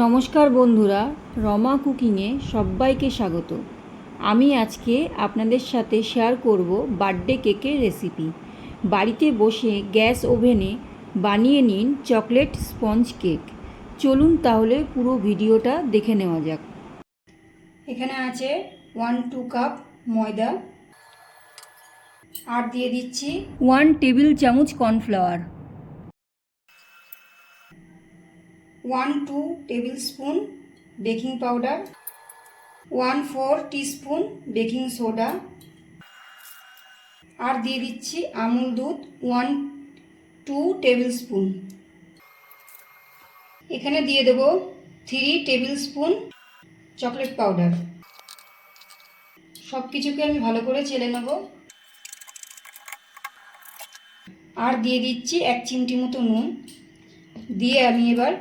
নমস্কার বন্ধুরা, রমা কুকিংয়ে সবাইকে স্বাগত। আমি আজকে আপনাদের সাথে শেয়ার করব বার্থডে কেকের রেসিপি বাড়িতে বসে গ্যাস ওভেনে বানিয়ে নিন চকলেট স্পঞ্জ কেক চলুন তাহলে পুরো ভিডিওটা দেখে নেওয়া যাক। এখানে আছে ওয়ান টু কাপ ময়দা। আর দিয়ে দিচ্ছি ওয়ান টেবিল চামচ cornflour one two tablespoon baking powder, one four teaspoon baking soda, আর দিয়ে দিচ্ছি আমুল দুধ ওয়ান টু টেবিল স্পুন এখানে দিয়ে দেব three tablespoon chocolate powder. সব কিছুকে আমি ভালো করে চেলে নেব। আর দিয়ে দিচ্ছি এক চিমটি মতো নুন। দিয়ে আমি এবার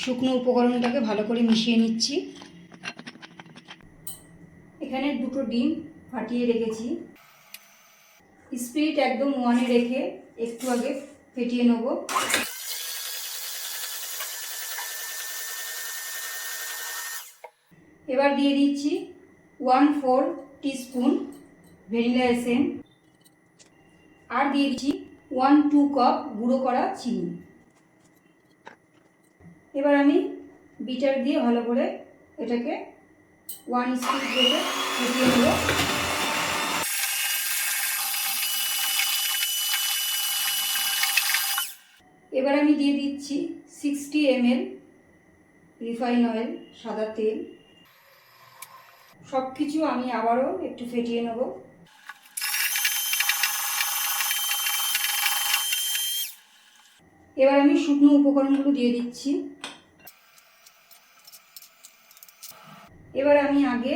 শুকনো উপকরণটাকে ভালো করে মিশিয়ে নিচ্ছি। এখানে দুটো ডিম ফাটিয়ে রেখেছি। স্পিরিট একদম ওয়ানে রেখে একটু আগে ফেটিয়ে নেব। এবার দিয়ে দিচ্ছি one four teaspoon vanilla essence আর দিয়ে দিচ্ছি ওয়ান টু কাপ গুঁড়ো করা চিনি। এবার আমি বিটার দিয়ে ভালো করে এটাকে ওয়ান স্পিড দিয়ে ফুটিয়ে নেব। এবার আমি দিয়ে দিচ্ছি সিক্সটি এমএল রিফাইন অয়েল সাদা তেল। সব কিছু আমি আবারও একটু ফেটিয়ে নেব। এবার আমি শুকনো উপকরণগুলো দিয়ে দিচ্ছি। এবার আমি আগে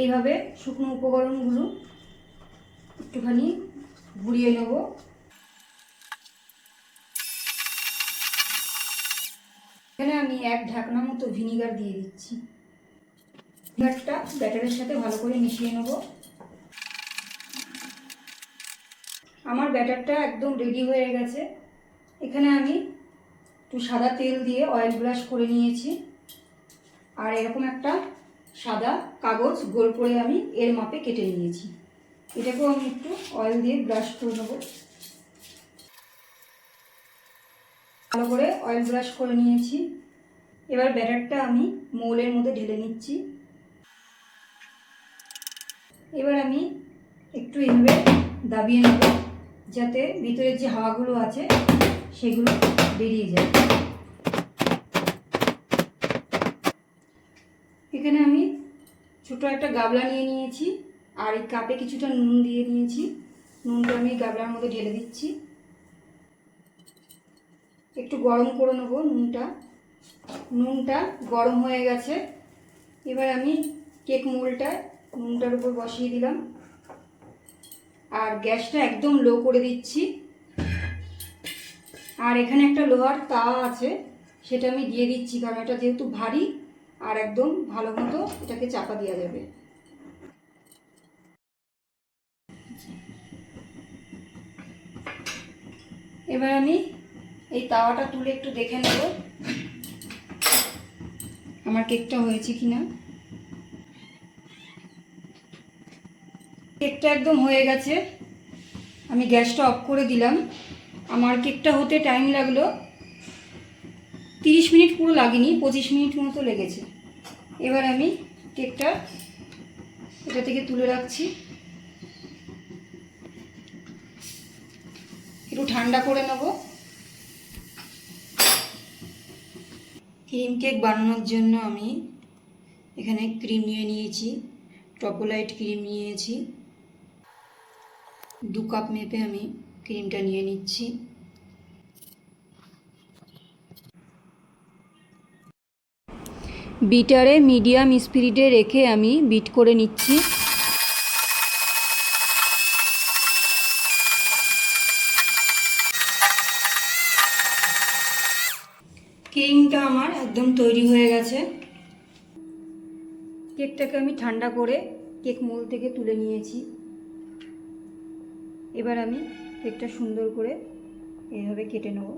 এইভাবে শুকনো উপকরণগুলো একটুখানি ঘুরিয়ে নেব। এখানে আমি এক ঢাকনা মতো ভিনিগার দিয়ে দিচ্ছি। ভিনিগারটা ব্যাটারের সাথে ভালো করে মিশিয়ে নেব। আমার ব্যাটারটা একদম রেডি হয়ে গেছে। এখানে আমি একটু সাদা তেল দিয়ে অয়েল ব্রাশ করে নিয়েছি। আর এরকম একটা সাদা কাগজ গোল করে আমি এর মাপে কেটে নিয়েছি। এটাকেও আমি একটু অয়েল দিয়ে ব্রাশ করে নেব। ভালো করে অয়েল ব্রাশ করে নিয়েছি। এবার ব্যাটারটা আমি মৌলের মধ্যে ঢেলে নিচ্ছি। এবার আমি একটু এইভাবে দাবিয়ে নেব, যাতে ভিতরের যে হাওয়াগুলো আছে সেগুলো বেরিয়ে যায়। এখানে আমি ছোটো একটা গাবলা নিয়ে নিয়েছি, আর এই কাপে কিছুটা নুন দিয়ে নিয়েছি নুনটা আমি গাবলার মধ্যে ঢেলে দিচ্ছি। একটু গরম করে নেব নুনটা। নুনটা গরম হয়ে গেছে। এবার আমি কেক মোলটা নুনটার উপর বসিয়ে দিলাম। আর গ্যাসটা একদম লো করে দিচ্ছি। আর এখানে একটা লোহার তাওয়া আছে, সেটা আমি দিয়ে দিচ্ছি, কারণ এটা যেহেতু ভারী, আর একদম ভালো মতো এটাকে চাপা দেওয়া যাবে। এবার আমি এই তাওয়াটা তুলে একটু দেখে নেব, আমার কেকটা হয়েছে কি না কেকটা একদম হয়ে গেছে, আমি গ্যাসটা অফ করে দিলাম। আমার কেকটা হতে টাইম লাগল। তিরিশ মিনিট পুরো লাগেনি, পঁচিশ মিনিট মতো লেগেছে। এবার আমি কেকটা এটা থেকে তুলে রাখছি। একটু ঠান্ডা করে নেব। ক্রিম কেক বানানোর জন্য আমি এখানে ক্রিম নিয়ে নিয়েছি, টপোলাইট ক্রিম নিয়েছি। দু কাপ মেপে আমি ক্রিমটা নিয়ে নিচ্ছি। বিটারে মিডিয়াম স্পিরিটে রেখে আমি বিট করে নিচ্ছি। ক্রিমটা আমার একদম তৈরি হয়ে গেছে। কেকটাকে আমি ঠান্ডা করে কেক মোল থেকে তুলে নিয়েছি। এবার আমি কেকটা সুন্দর করে এইভাবে কেটে নেব।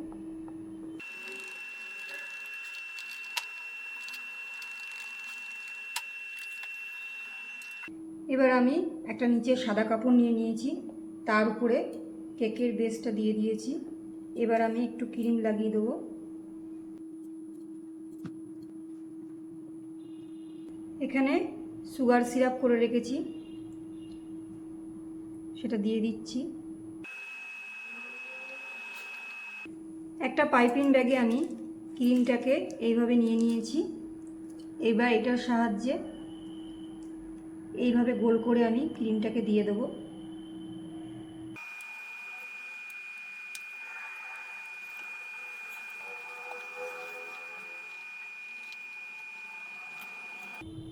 এবার আমি একটা নিচে সাদা কাপড় নিয়ে নিয়েছি, তার উপরে কেকের বেসটা দিয়ে দিয়েছি। এবার আমি একটু ক্রিম লাগিয়ে দেবো। এখানে সুগার সিরাপ করে রেখেছি, সেটা দিয়ে দিচ্ছি। একটা পাইপিং ব্যাগে আমি ক্রিমটাকে এইভাবে নিয়ে নিয়েছি। এবার এটার সাহায্যে এইভাবে গোল করে আমি ক্রিমটাকে দিয়ে দেবো।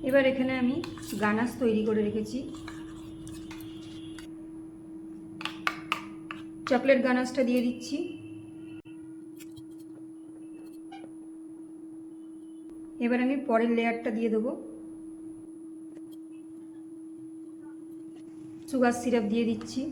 এবার এখানে আমি গানাস তৈরি করে রেখেছি। চকলেট গানাসটা দিয়ে দিচ্ছি। এবার আমি পরের লেয়ারটা দিয়ে দেবো। সুগার সিরাপ দিয়ে দিচ্ছি।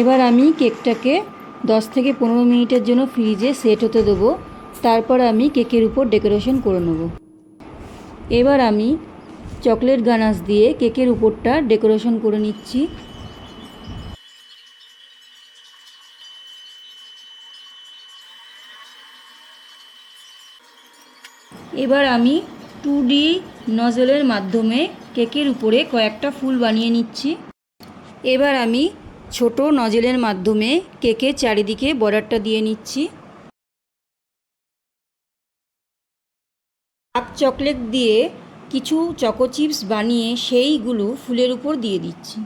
এবার আমি কেকটাকে দশ থেকে পনেরো মিনিটের জন্য ফ্রিজে সেট হতে দেবো। তারপর আমি কেকের উপর ডেকোরেশন করে নেব। এবার আমি চকলেট গানাস দিয়ে কেকের উপরটা ডেকোরেশন করে নিচ্ছি। এবার আমি টু ডি নজলের মাধ্যমে কেকের উপরে কয়েকটা ফুল বানিয়ে নিচ্ছি। এবার আমি ছোট নজেলের মাধ্যমে কেকের চারিদিকে বর্ডারটা দিয়ে নিচ্ছি। ডার্ক চকলেট দিয়ে কিছু চকো চিপস বানিয়ে সেইগুলো ফুলের উপর দিয়ে দিচ্ছি।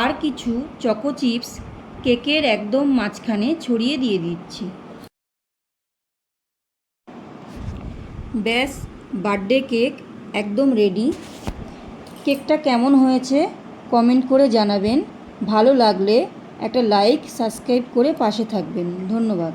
আর কিছু চকো চিপস কেকের একদম মাঝখানে ছড়িয়ে দিয়ে দিচ্ছি। ব্যাস, বার্থডে কেক একদম রেডি কেকটা কেমন হয়েছে কমেন্ট করে জানাবেন। ভালো লাগলে একটা লাইক সাবস্ক্রাইব করে পাশে থাকবেন। ধন্যবাদ।